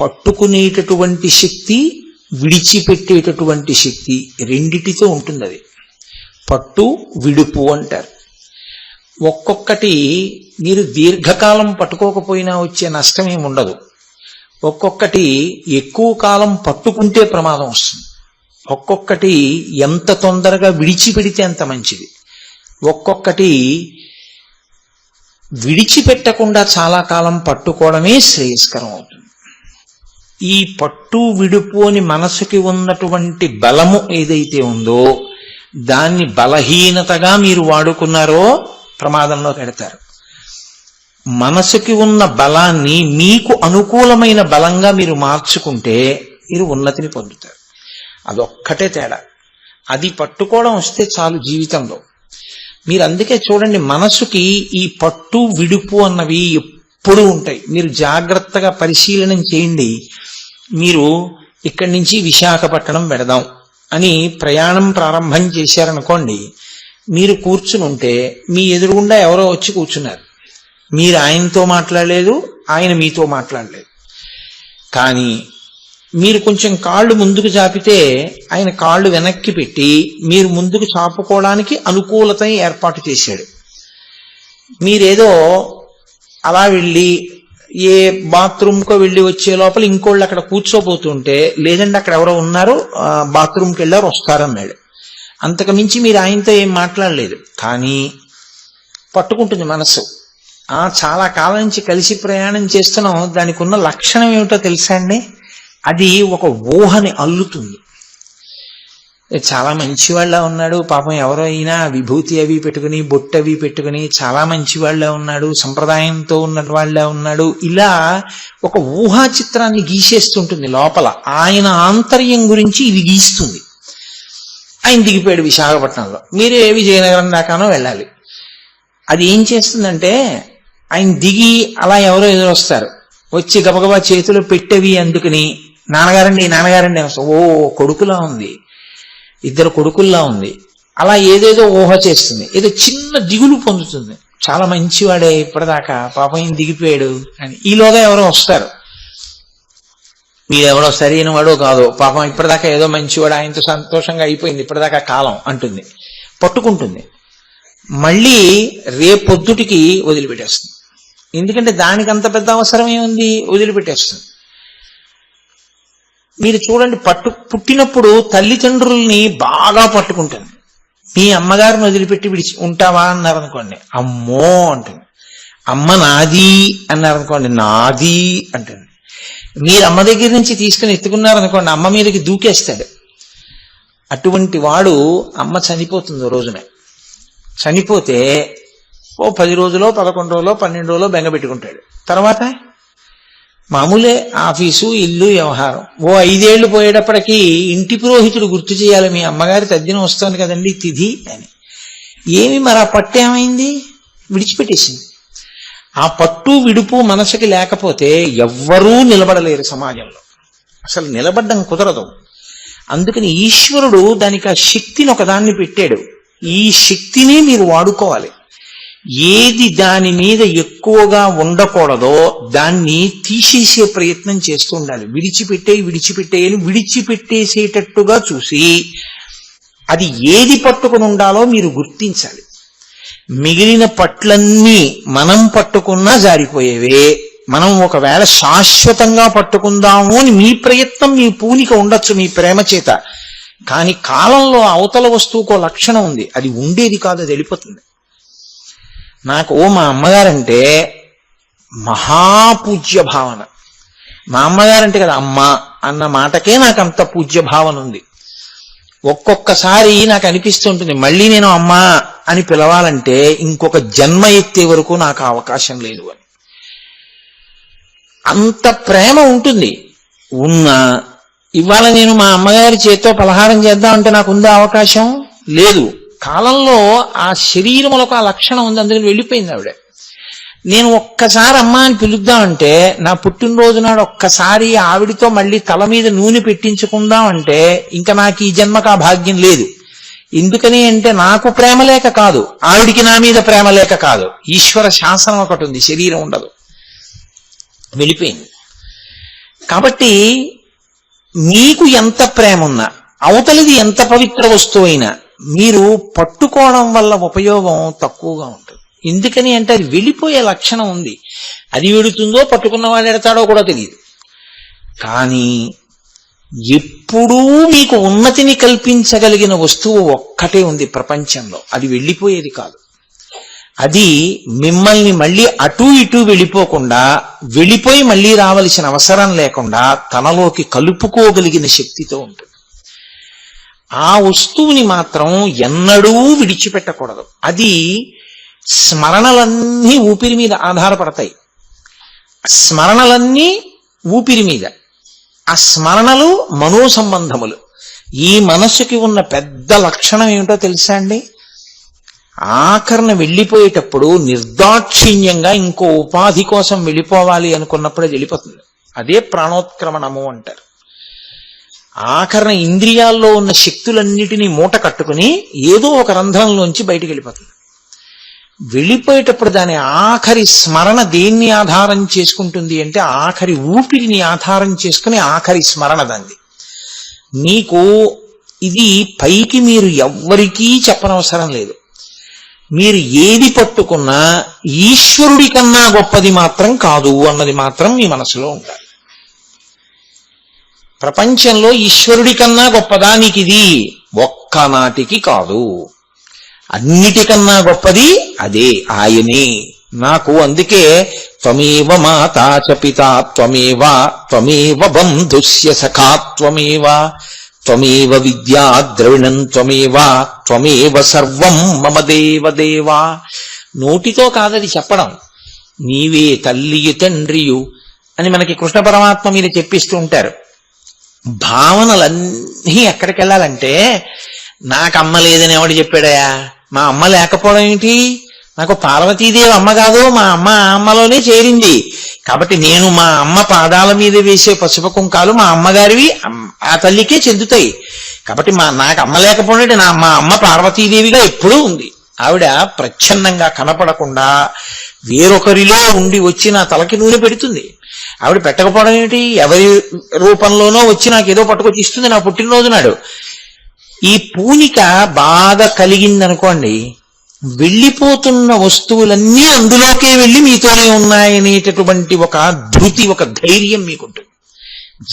పట్టుకునేటటువంటి శక్తి విడిచిపెట్టేటటువంటి శక్తి రెండిటితో ఉంటుంది అది పట్టు విడుపు అంటారు. ఒక్కొక్కటి మీరు దీర్ఘకాలం పట్టుకోకపోయినా వచ్చే నష్టం ఏమి ఉండదు. ఒక్కొక్కటి ఎక్కువ కాలం పట్టుకుంటే ప్రమాదం వస్తుంది. ఒక్కొక్కటి ఎంత తొందరగా విడిచిపెడితే అంత మంచిది. ఒక్కొక్కటి విడిచిపెట్టకుండా చాలా కాలం పట్టుకోవడమే శ్రేయస్కరం అవుతుంది. ఈ పట్టు విడుపు అని మనసుకి ఉన్నటువంటి బలము ఏదైతే ఉందో దాన్ని బలహీనతగా మీరు వాడుకున్నారో ప్రమాదంలో పెడతారు మనసుకి ఉన్న బలాన్ని మీకు అనుకూలమైన బలంగా మీరు మార్చుకుంటే మీరు ఉన్నతిని పొందుతారు. అదొక్కటే తేడా. అది పట్టుకోవడం వస్తే చాలు జీవితంలో. మీరు అందుకే చూడండి మనసుకి ఈ పట్టు విడుపు అన్నవి ఎప్పుడూ ఉంటాయి. మీరు జాగ్రత్తగా పరిశీలనం చేయండి. మీరు ఇక్కడి నుంచి విశాఖపట్నం పెడదాం అని ప్రయాణం ప్రారంభం చేశారనుకోండి మీరు కూర్చుని ఉంటే మీ ఎదురుగుండా ఎవరో వచ్చి కూర్చున్నారు. మీరు ఆయనతో మాట్లాడలేదు ఆయన మీతో మాట్లాడలేదు. కానీ మీరు కొంచెం కాళ్ళు ముందుకు చాపితే ఆయన కాళ్ళు వెనక్కి పెట్టి మీరు ముందుకు చాపుకోవడానికి అనుకూలత ఏర్పాటు చేశాడు. మీరేదో అలా వెళ్ళి ఏ బాత్రూమ్కో వెళ్ళి వచ్చే లోపల ఇంకోళ్ళు అక్కడ కూర్చోబోతుంటే లేదండి అక్కడ ఎవరో ఉన్నారు. బాత్రూమ్కి వెళ్ళారు వస్తారన్నాడు. అంతకు మించి మీరు ఆయనతో ఏం మాట్లాడలేదు. కానీ పట్టుకుంటుంది మనసు. ఆ చాలా కాలం నుంచి కలిసి ప్రయాణం చేస్తున్నాం. దానికి ఉన్న లక్షణం ఏమిటో తెలుసా అండి? అది ఒక ఊహని అల్లుతుంది. చాలా మంచివాళ్ళ ఉన్నాడు. పాపం ఎవరో అయినా విభూతి అవి పెట్టుకుని బొట్టు అవి పెట్టుకుని చాలా మంచివాళ్ళ ఉన్నాడు. సంప్రదాయంతో ఉన్న వాళ్ళ ఉన్నాడు. ఇలా ఒక ఊహా చిత్రాన్ని గీసేస్తుంటుంది లోపల. ఆయన ఆంతర్యం గురించి ఇది గీస్తుంది. ఆయన దిగిపోయాడు విశాఖపట్నంలో. మీరు ఏ విజయనగరం దాకానో వెళ్ళాలి. అది ఏం చేస్తుందంటే ఆయన దిగి అలా ఎవరో ఎదురొస్తారు. వచ్చి గబగబా చేతిలో పెట్టేవి అందుకుని నాన్నగారండి నాన్నగారండి ఓ కొడుకులా ఉంది. ఇద్దరు కొడుకుల్లా ఉంది. అలా ఏదేదో ఊహ చేస్తుంది. ఏదో చిన్న దిగులు పొందుతుంది. చాలా మంచివాడే ఇప్పటిదాకా. పాపం ఈయన దిగిపోయాడు అని. ఈలోగా ఎవరో వస్తారు. మీరెవడో సరైన వాడో కాదో. పాపం ఇప్పటిదాకా ఏదో మంచివాడు. ఆయనతో సంతోషంగా అయిపోయింది. ఇప్పటిదాకా కాలం అంటుంది. పట్టుకుంటుంది. మళ్ళీ రేపొద్దుటికి వదిలిపెట్టేస్తుంది. ఎందుకంటే దానికి అంత పెద్ద అవసరం ఏముంది వదిలిపెట్టేస్తుంది. మీరు చూడండి పట్టు పుట్టినప్పుడు తల్లిదండ్రుల్ని బాగా పట్టుకుంటుంది మీ అమ్మగారిని వదిలిపెట్టి విడిచి ఉంటావా అన్నారు అనుకోండి అమ్మో అంటుంది. అమ్మ నాది అన్నారు అనుకోండి నాది అంటుంది. మీరు అమ్మ దగ్గర నుంచి తీసుకుని ఎత్తుకున్నారనుకోండి అమ్మ మీదకి దూకేస్తాడు. అటువంటి వాడు అమ్మ చనిపోతుంది రోజున. చనిపోతే ఓ పది రోజులో పదకొండు రోజులో పన్నెండు రోజులో బెంగ పెట్టుకుంటాడు. తర్వాత? మామూలే ఆఫీసు ఇల్లు వ్యవహారం. ఓ ఐదేళ్ళు పోయేటప్పటికీ ఇంటి పురోహితుడు గుర్తు చేయాలి మీ అమ్మగారి తద్దిన వస్తుంది కదండి తిథి అని. ఏమి మరి ఆ పట్టు ఏమైంది? విడిచిపెట్టేసింది. ఆ పట్టు విడుపు మనసుకి లేకపోతే ఎవ్వరూ నిలబడలేరు సమాజంలో. అసలు నిలబడ్డం కుదరదు. అందుకని ఈశ్వరుడు దానికి ఆ శక్తిని ఒకదాన్ని పెట్టాడు. ఈ శక్తిని మీరు వాడుకోవాలి. ఏది దాని మీద ఎక్కువగా ఉండకూడదో దాన్ని తీసేసే ప్రయత్నం చేస్తూ ఉండాలి. విడిచిపెట్టే విడిచిపెట్టేయని విడిచిపెట్టేసేటట్టుగా చూసి అది ఏది పట్టుకుని ఉండాలో మీరు గుర్తించాలి. మిగిలిన పట్లన్నీ మనం పట్టుకున్నా జారిపోయేవే. మనం ఒకవేళ శాశ్వతంగా పట్టుకుందాము అని మీ ప్రయత్నం మీ పూనిక ఉండొచ్చు మీ ప్రేమ చేత. కానీ కాలంలో అవతల వస్తువుకో లక్షణం ఉంది. అది ఉండేది కాదు అది వెళ్ళిపోతుంది. నాకు ఓ మా అమ్మగారంటే మహాపూజ్య భావన. మా అమ్మగారంటే కదా అమ్మ అన్న మాటకే నాకు అంత పూజ్య భావన ఉంది. ఒక్కొక్కసారి నాకు అనిపిస్తుంటుంది మళ్ళీ నేను అమ్మ అని పిలవాలంటే ఇంకొక జన్మ ఎత్తే వరకు నాకు అవకాశం లేదు అని అంత ప్రేమ ఉంటుంది. ఉన్నా ఇవాళ నేను మా అమ్మగారి చేత్తో పలహారం చేద్దామంటే నాకు ఉందా అవకాశం? లేదు. కాలంలో ఆ శరీరములకు ఆ లక్షణం ఉంది అందుకని వెళ్ళిపోయింది ఆవిడ. నేను ఒక్కసారి అమ్మ అని పిలుద్దామంటే నా పుట్టినరోజు నాడు ఒక్కసారి ఆవిడితో మళ్ళీ తల మీద నూనె పెట్టించుకుందాం అంటే ఇంకా నాకు ఈ జన్మకు ఆ భాగ్యం లేదు. ఎందుకని అంటే నాకు ప్రేమ లేక కాదు ఆవిడికి నా మీద ప్రేమ లేక కాదు. ఈశ్వర శాసనం ఒకటి ఉంది శరీరం ఉండదు. వెళ్ళిపోయింది. కాబట్టి మీకు ఎంత ప్రేమ ఉన్నా అవతలిది ఎంత పవిత్ర వస్తువు అయినా మీరు పట్టుకోవడం వల్ల ఉపయోగం తక్కువగా ఉంటుంది. ఎందుకని అంటే అది వెళ్ళిపోయే లక్షణం ఉంది. అది వెడుతుందో పట్టుకున్నవాడు ఎడతాడో కూడా తెలియదు. కానీ ఎప్పుడూ మీకు ఉన్నతిని కల్పించగలిగిన వస్తువు ఒక్కటే ఉంది ప్రపంచంలో. అది వెళ్ళిపోయేది కాదు. అది మిమ్మల్ని మళ్ళీ అటు ఇటు వెళ్ళిపోకుండా వెళ్ళిపోయి మళ్ళీ రావలసిన అవసరం లేకుండా తనలోకి కలుపుకోగలిగిన శక్తితో ఉంటుంది. ఆ వస్తువుని మాత్రం ఎన్నడూ విడిచిపెట్టకూడదు. అది స్మరణలన్నీ ఊపిరి మీద ఆధారపడతాయి. స్మరణలన్నీ ఊపిరి మీద. ఆ స్మరణలు మనో సంబంధములు ఈ మనస్సుకి ఉన్న పెద్ద లక్షణం ఏమిటో తెలుసా అండి? ఆఖరణ వెళ్ళిపోయేటప్పుడు నిర్దాక్షిణ్యంగా ఇంకో ఉపాధి కోసం వెళ్ళిపోవాలి అనుకున్నప్పుడు అది వెళ్ళిపోతుంది. అదే ప్రాణోత్క్రమణము అంటారు. ఆఖరణ ఇంద్రియాల్లో ఉన్న శక్తులన్నిటినీ మూట కట్టుకుని ఏదో ఒక రంధ్రంలోంచి బయటికి వెళ్ళిపోతుంది వెళ్ళిపోయేటప్పుడు దాని ఆఖరి స్మరణ దేన్ని ఆధారం చేసుకుంటుంది అంటే ఆఖరి ఊపిరిని ఆధారం చేసుకుని ఆఖరి స్మరణ దాన్ని మీకు ఇది పైకి మీరు ఎవ్వరికీ చెప్పనవసరం లేదు. మీరు ఏది పట్టుకున్నా ఈశ్వరుడి కన్నా గొప్పది మాత్రం కాదు అన్నది మాత్రం మీ మనసులో ఉండాలి. ప్రపంచంలో ఈశ్వరుడి కన్నా గొప్పదా ఇది ఒక్కనాటికి కాదు. అన్నిటికన్నా గొప్పది అదే ఆయనే. నాకు అందుకే త్వమేవ మాతా చ పితా త్వమేవ త్వమేవ బంధుస్య సఖా త్వమేవ త్వమేవ విద్యా ద్రవిణం త్వమేవ త్వమేవ సర్వం మమ దేవ దేవా. నోటితో కాదది చెప్పడం. నీవే తల్లియు తండ్రియు అని మనకి కృష్ణ పరమాత్మ మీద చెప్పిస్తూ ఉంటారు. భావనలన్నీ ఎక్కడికి వెళ్ళాలంటే నాకు అమ్మ లేదని ఎవడు చెప్పాడయా? మా అమ్మ లేకపోవడం ఏంటి? నాకు పార్వతీదేవి అమ్మ కాదు మా అమ్మ ఆ అమ్మలోనే చేరింది. కాబట్టి నేను మా అమ్మ పాదాల మీద వేసే పసుపు కుంకాలు మా అమ్మగారివి ఆ తల్లికే చెందుతాయి. కాబట్టి మా నాకు అమ్మ లేకపోవడం నా మా అమ్మ పార్వతీదేవిగా ఎప్పుడూ ఉంది. ఆవిడ ప్రచ్ఛన్నంగా కనపడకుండా వేరొకరిలో ఉండి వచ్చి నా తలకి నూనె పెడుతుంది. ఆవిడ పెట్టకపోవడం ఏంటి? ఎవరి రూపంలోనో వచ్చి నాకు ఏదో పట్టుకొచ్చి ఇస్తుంది నా పుట్టినరోజు నాడు. ఈ పూనిక బాగా కలిగిందనుకోండి వెళ్ళిపోతున్న వస్తువులన్నీ అందులోకే వెళ్ళి మీతోనే ఉన్నాయనేటటువంటి ఒక ధృతి ఒక ధైర్యం మీకుంటుంది.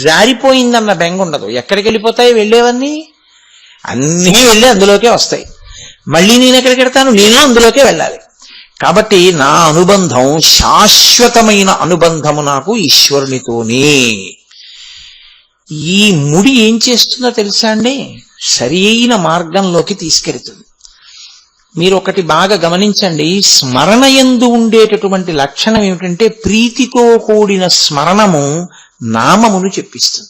జారిపోయిందన్న బెంగ ఉండదు ఎక్కడికి వెళ్ళిపోతాయి వెళ్ళేవన్నీ? అన్నీ వెళ్ళి అందులోకే వస్తాయి. మళ్ళీ నేను ఎక్కడికి వెడతాను నేను అందులోకే వెళ్ళాలి. కాబట్టి నా అనుబంధం శాశ్వతమైన అనుబంధము నాకు ఈశ్వరునితోనే. ఈ ముడి ఏం చేస్తుందో తెలుసా అండి? సరి అయిన మార్గంలోకి తీసుకెళ్తుంది. మీరు ఒకటి బాగా గమనించండి స్మరణ ఎందు ఉండేటటువంటి లక్షణం ఏమిటంటే ప్రీతితో కూడిన స్మరణము నామమును చెప్పిస్తుంది.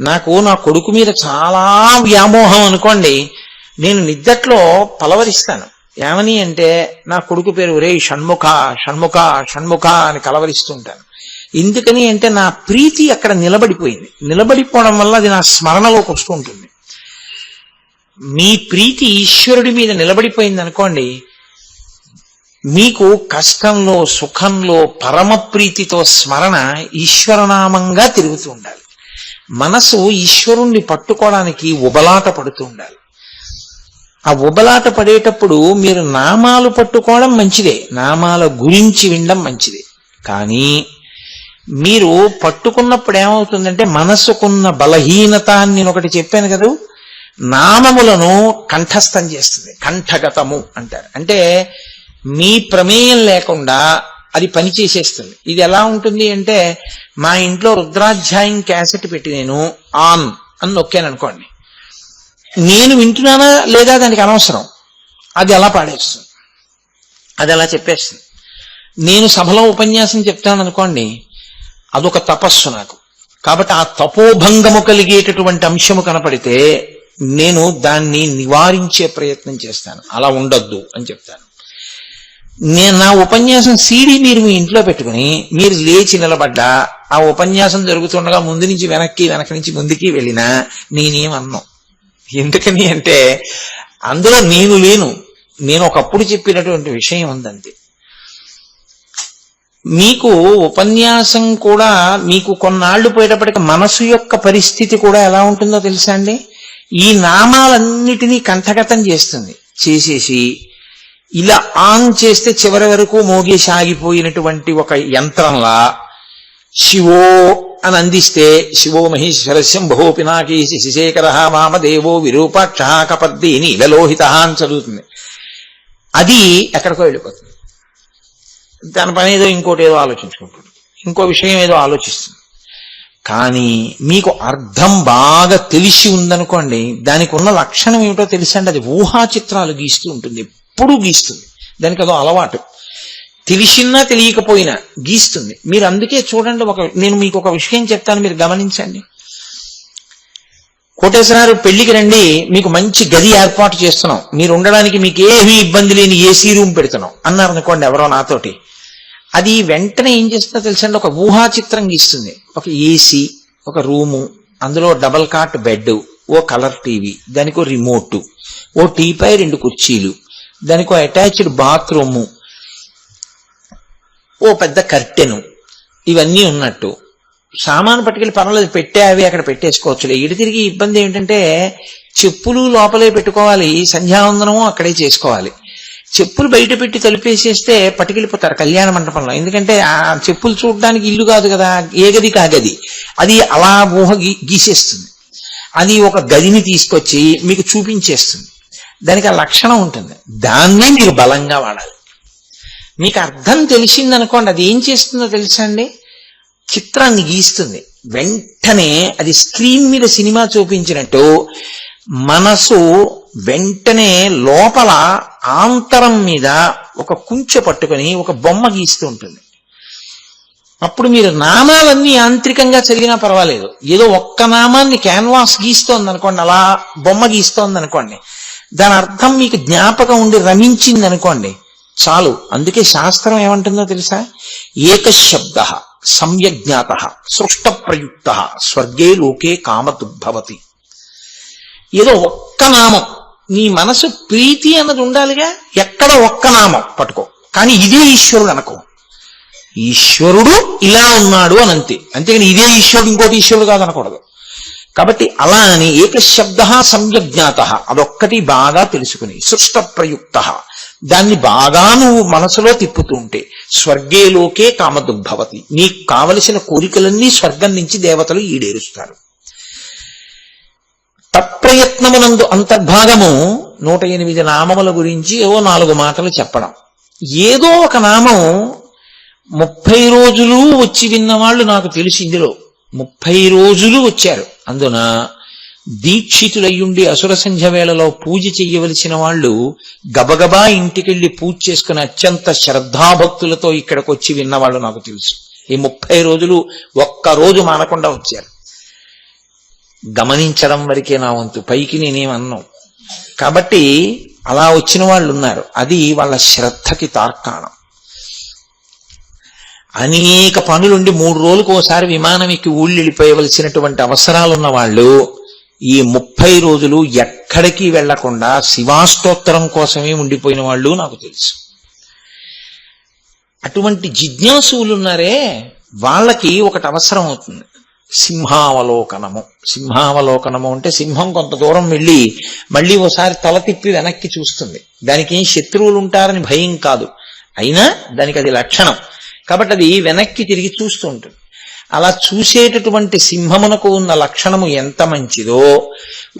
నాకు నా కొడుకు మీద చాలా వ్యామోహం అనుకోండి నేను నిద్దట్లో పలవరిస్తాను. ఏమని అంటే నా కొడుకు పేరు రే షణ్ముఖ షణ్ముఖ షణ్ముఖ అని కలవరిస్తుంటాను. ఎందుకని అంటే నా ప్రీతి అక్కడ నిలబడిపోయింది. నిలబడిపోవడం వల్ల అది నా స్మరణలోకి వస్తూ ఉంటుంది మీ ప్రీతి ఈశ్వరుడి మీద నిలబడిపోయింది అనుకోండి మీకు కష్టంలో సుఖంలో పరమ ప్రీతితో స్మరణ ఈశ్వరనామంగా తిరుగుతూ ఉండాలి. మనసు ఈశ్వరుణ్ణి పట్టుకోవడానికి ఉబలాట పడుతూ ఉండాలి. ఆ ఉబలాట పడేటప్పుడు మీరు నామాలు పట్టుకోవడం మంచిదే. నామాల గురించి వినడం మంచిదే. కానీ మీరు పట్టుకున్నప్పుడు ఏమవుతుందంటే మనసుకున్న బలహీనత అని నేను ఒకటి చెప్పాను కదా నామములను కంఠస్థం చేస్తుంది. కంఠగతము అంటారు. అంటే మీ ప్రమేయం లేకుండా అది పని చేసేస్తుంది ఇది ఎలా ఉంటుంది అంటే మా ఇంట్లో రుద్రాధ్యాయం క్యాసెట్ పెట్టి నేను ఆన్ అని నొక్కాను అనుకోండి. నేను వింటున్నానా లేదా దానికి అనవసరం. అది అలా పాడేస్తుంది. అది అలా చెప్పేస్తుంది. నేను సభలో ఉపన్యాసం చెప్తాను అనుకోండి అదొక తపస్సు నాకు. కాబట్టి ఆ తపోభంగము కలిగేటటువంటి అంశము కనపడితే నేను దాన్ని నివారించే ప్రయత్నం చేస్తాను. అలా ఉండొద్దు అని చెప్తాను. నేను నా ఉపన్యాసం సీడీ మీరు మీ ఇంట్లో పెట్టుకుని మీరు లేచి నిలబడ్డా ఆ ఉపన్యాసం జరుగుతుండగా ముందు నుంచి వెనక్కి వెనక నుంచి ముందుకి వెళ్ళినా నేనేమన్నాను ఎందుకని అంటే అందులో నేను లేను. నేను ఒకప్పుడు చెప్పినటువంటి విషయం ఉందంతే మీకు ఉపన్యాసం కూడా మీకు కొన్నాళ్ళు పోయేటప్పటికి మనసు యొక్క పరిస్థితి కూడా ఎలా ఉంటుందో తెలుసా అండి? ఈ నామాలన్నిటినీ కంఠగతం చేస్తుంది. చేసేసి ఇలా ఆన్ చేస్తే చివరి వరకు మోగేసాగిపోయినటువంటి ఒక యంత్రంలా శివో అని అందిస్తే శివో మహేశ్వరస్యం బహో పినాకీ శిశేఖర వామదేవో విరూపాక్ష కపద్దీని ఇలలోహిత అని చదువుతుంది. అది ఎక్కడికో వెళ్ళిపోతుంది. దాని పని ఏదో ఇంకోటి ఏదో ఆలోచించుకుంటుంది. ఇంకో విషయం ఏదో ఆలోచిస్తుంది. కానీ మీకు అర్థం బాగా తెలిసి ఉందనుకోండి దానికి ఉన్న లక్షణం ఏమిటో తెలిసండి అది ఊహా చిత్రాలు గీస్తూ ఉంటుంది ఎప్పుడూ గీస్తుంది. దానికి అదో అలవాటు. తెలిసినా తెలియకపోయినా గీస్తుంది. మీరు అందుకే చూడండి ఒక నేను మీకు ఒక విషయం చెప్తాను మీరు గమనించండి. కోటేశ్వరారు పెళ్ళికి రండి మీకు మంచి గది ఏర్పాటు చేస్తున్నాం. మీరు ఉండడానికి మీకు ఏమీ ఇబ్బంది లేని ఏసీ రూమ్ పెడుతున్నాం. అన్నారు అనుకోండి ఎవరో నాతోటి. అది వెంటనే ఏం చేస్తుందో తెలుసండి? ఒక ఊహా చిత్రం గీస్తుంది. ఒక ఏసీ ఒక రూము అందులో డబల్ కాట్ బెడ్ ఓ కలర్ టీవీ దానికో రిమోట్ ఓ టీపై రెండు కుర్చీలు దానికో అటాచ్డ్ బాత్రూము ఓ పెద్ద కర్టెను. ఇవన్నీ ఉన్నట్టు. సామాను పట్టుకెళ్ళి పర్వాలేదు పెట్టే అవి అక్కడ పెట్టేసుకోవచ్చులే. ఇటు తిరిగి ఇబ్బంది ఏంటంటే చెప్పులు లోపలే పెట్టుకోవాలి. సంధ్యావందనము అక్కడే చేసుకోవాలి. చెప్పులు బయట పెట్టి తలుపేసేస్తే పట్టుకెళ్ళిపోతారు కళ్యాణ మండపంలో. ఎందుకంటే ఆ చెప్పులు చూడడానికి ఇల్లు కాదు కదా ఏ గది కాగది. అది అలా ఊహ గీ- గీసేస్తుంది. అది ఒక గదిని తీసుకొచ్చి మీకు చూపించేస్తుంది. దానికి ఆ లక్షణం ఉంటుంది. దాన్నే మీరు బలంగా వాడాలి. మీకు అర్థం తెలిసిందనుకోండి అది ఏం చేస్తుందో తెలుసా అండి చిత్రాన్ని గీస్తుంది. వెంటనే అది స్క్రీన్ మీద సినిమా చూపించినట్టు మనసు వెంటనే లోపల ఆంతరం మీద ఒక కుంచె పట్టుకొని ఒక బొమ్మ గీస్తూ ఉంటుంది. అప్పుడు మీరు నామాలన్నీ యాంత్రికంగా చదివినా పర్వాలేదు. ఏదో ఒక్క నామాన్ని క్యాన్వాస్ గీస్తోంది అనుకోండి అలా బొమ్మ గీస్తోంది అనుకోండి దాని అర్థం మీకు జ్ఞాపకం ఉండి రమించింది అనుకోండి చాలు. అందుకే శాస్త్రం ఏమంటుందో తెలుసా? ఏకశబ్ద సంయజ్ఞాత సృష్ట ప్రయుక్త స్వర్గే లోకే కామతుద్భవతి ఏదో ఒక్క నామం. నీ మనసు ప్రీతి అన్నది ఉండాలిగా? ఎక్కడ ఒక్క నామం? పట్టుకో. కానీ ఇదే ఈశ్వరుడు అనుకో. ఈశ్వరుడు ఇలా ఉన్నాడు అని అంతే. అంతేగాని ఇదే ఈశ్వరుడు ఇంకోటి ఈశ్వరుడు కాదు అనకూడదు కాబట్టి అలా అని ఏకశబ్ద సంయజ్ఞాత అదొక్కటి బాగా తెలుసుకుని సృష్ట ప్రయుక్త దాన్ని బాగా నువ్వు మనసులో తిప్పుతూ ఉంటే స్వర్గేలోకే కామదుద్భవతి నీకు కావలసిన కోరికలన్నీ స్వర్గం నుంచి దేవతలు ఈడేరుస్తారు. తత్ప్రయత్నమునందు అంతర్భాగము నూట ఎనిమిది నామముల గురించి ఏవో నాలుగు మాటలు చెప్పడం. ఏదో ఒక నామం ముప్పై రోజులు వచ్చి విన్నవాళ్ళు నాకు తెలిసి ఇందులో. ముప్పై రోజులు వచ్చారు. అందున దీక్షితులయ్యుండి అసుర సంధ్య వేళలో పూజ చెయ్యవలసిన వాళ్ళు గబగబా ఇంటికెళ్ళి పూజ చేసుకుని అత్యంత శ్రద్ధాభక్తులతో ఇక్కడికి వచ్చి విన్నవాళ్ళు నాకు తెలుసు. ఈ ముప్పై రోజులు ఒక్క రోజు మానకుండా వచ్చారు. గమనించడం వరకే నా వంతు. పైకి నేనేమన్నాం. కాబట్టి అలా వచ్చిన వాళ్ళు ఉన్నారు. అది వాళ్ళ శ్రద్ధకి తార్కాణం. అనేక పనులుండి మూడు రోజులకు ఒకసారి విమానం ఎక్కి ఊళ్ళు వెళ్ళిపోయవలసినటువంటి అవసరాలు ఉన్న వాళ్ళు ఈ ముప్పై రోజులు ఎక్కడికి వెళ్ళకుండా శివాష్టోత్తరం కోసమే ఉండిపోయిన వాళ్ళు నాకు తెలుసు. అటువంటి జిజ్ఞాసువులు ఉన్నారే వాళ్ళకి ఒకటి అవసరం అవుతుంది. సింహావలోకనము. సింహావలోకనము అంటే సింహం కొంత దూరం వెళ్ళి మళ్ళీ ఓసారి తల తిప్పి వెనక్కి చూస్తుంది. దానికి ఏం శత్రువులు ఉంటారని భయం కాదు. అయినా దానికి అది లక్షణం. కాబట్టి అది వెనక్కి తిరిగి చూస్తూ ఉంటుంది. అలా చూసేటటువంటి సింహమునకు ఉన్న లక్షణము ఎంత మంచిదో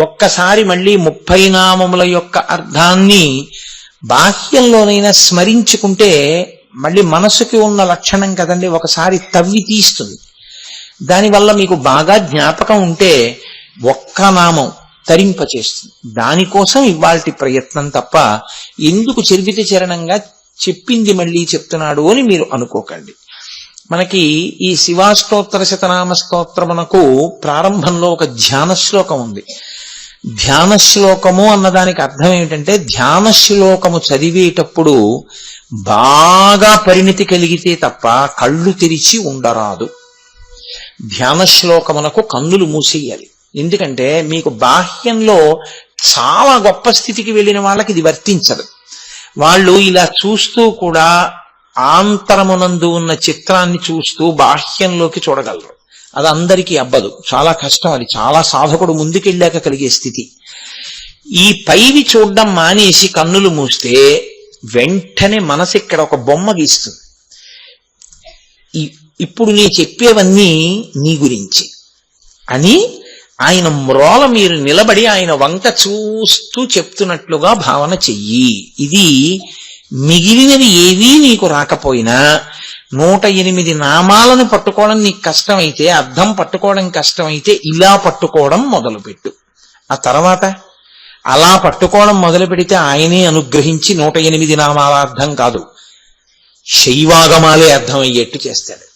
ఒక్కసారి మళ్ళీ ముప్పై నామముల యొక్క అర్థాన్ని బాహ్యంలోనైనా స్మరించుకుంటే మళ్ళీ మనసుకి ఉన్న లక్షణం కదండి ఒకసారి తవ్వి తీస్తుంది. దానివల్ల మీకు బాగా జ్ఞాపకం ఉంటే ఒక్క నామం తరింపచేస్తుంది. దానికోసం ఇవాల్టి ప్రయత్నం తప్ప ఎందుకు చరివిత చరణంగా చెప్పింది మళ్ళీ చెప్తున్నాడు అని మీరు అనుకోకండి. మనకి ఈ శివాస్తోత్ర శతనామ స్తోత్రమునకు ప్రారంభంలో ఒక ధ్యాన శ్లోకం ఉంది. ధ్యాన శ్లోకము అన్నదానికి అర్థం ఏమిటంటే ధ్యాన శ్లోకము చదివేటప్పుడు బాగా పరిణితి కలిగితే తప్ప కళ్ళు తెరిచి ఉండరాదు. ధ్యాన శ్లోకమునకు కన్నులు మూసేయాలి. ఎందుకంటే మీకు బాహ్యంలో చాలా గొప్ప స్థితికి వెళ్ళిన వాళ్ళకి ఇది వర్తించదు. వాళ్ళు ఇలా చూస్తూ కూడా ఆంతరమునందు ఉన్న చిత్రాన్ని చూస్తూ బాహ్యంలోకి చూడగలరు. అది అందరికీ అబ్బదు. చాలా కష్టం అది. చాలా సాధకుడు ముందుకెళ్ళాక కలిగే స్థితి. ఈ పైవి చూడడం మానేసి కన్నులు మూస్తే వెంటనే మనసు ఇక్కడ ఒక బొమ్మ గీస్తుంది. ఇప్పుడు నీ చెప్పేవన్నీ నీ గురించి. అని ఆయన మ్రోల మీరు నిలబడి ఆయన వంక చూస్తూ చెప్తున్నట్లుగా భావన చెయ్యి. ఇది మిగిలినవి ఏవీ నీకు రాకపోయినా నూట ఎనిమిది నామాలను పట్టుకోవడం నీకు కష్టమైతే అర్థం పట్టుకోవడం కష్టమైతే ఇలా పట్టుకోవడం మొదలుపెట్టు. ఆ తర్వాత అలా పట్టుకోవడం మొదలు పెడితే ఆయనే అనుగ్రహించి నూట ఎనిమిది నామాల అర్థం కాదు. శైవాగమాలే అర్థమయ్యేట్టు చేస్తాడు.